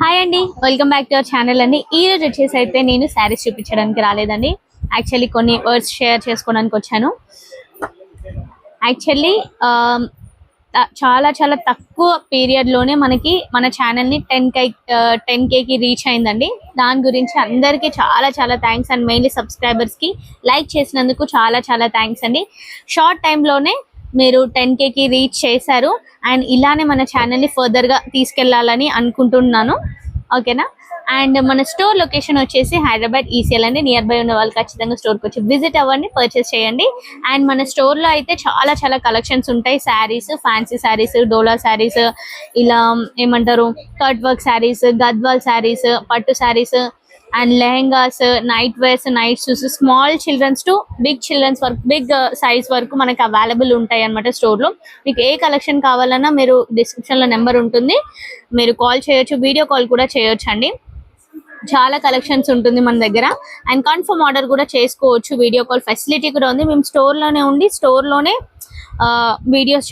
Hi అండి welcome back to our channel అండి ఈ రోజు వచ్చేసి అయితే నేను శారీస్ చూపించడానికి రాలేదండి. యాక్చువల్లీ కొన్ని వర్డ్స్ షేర్ చేసుకోవడానికి వచ్చాను. యాక్చువల్లీ um, చాలా చాలా తక్కువ పీరియడ్లోనే మనకి మన ఛానల్ని టెన్ కే టెన్కి రీచ్ అయిందండి. దాని గురించి అందరికీ చాలా చాలా థ్యాంక్స్ అండ్ మెయిన్లీ సబ్స్క్రైబర్స్కి లైక్ చేసినందుకు చాలా చాలా థ్యాంక్స్ అండి. షార్ట్ టైంలోనే మీరు టెన్కి రీచ్ చేశారు. అండ్ ఇలానే మన ఛానల్ని ఫర్దర్గా తీసుకెళ్ళాలని అనుకుంటున్నాను. ఓకేనా? అండ్ మన స్టోర్ లొకేషన్ వచ్చేసి హైదరాబాద్ ఈసీఎల్ అండి. నియర్ బై ఉన్న వాళ్ళు ఖచ్చితంగా స్టోర్కి వచ్చి విజిట్ అవ్వండి పర్చేస్ చేయండి. అండ్ మన స్టోర్లో అయితే చాలా చాలా కలెక్షన్స్ ఉంటాయి. శారీస్ ఫ్యాన్సీ శారీస్ డోలా శారీస్ ఇలా ఏమంటారు కట్ వర్క్ శారీస్ గద్వాల్ శారీస్ పట్టు saris and lehengas night wears night shoes small childrens to big childrens వరకు బిగ్ సైజ్ వరకు మనకి అవైలబుల్ ఉంటాయి అనమాట స్టోర్లో. మీకు ఏ కలెక్షన్ కావాలన్నా మీరు డిస్క్రిప్షన్లో నెంబర్ ఉంటుంది. మీరు కాల్ చేయొచ్చు వీడియో కాల్ కూడా చేయొచ్చు అండి. చాలా కలెక్షన్స్ ఉంటుంది మన దగ్గర. అండ్ కన్ఫర్మ్ ఆర్డర్ కూడా చేసుకోవచ్చు వీడియో కాల్ ఫెసిలిటీ కూడా ఉంది. మేము స్టోర్లోనే ఉండి స్టోర్లోనే uh, వీడియోస్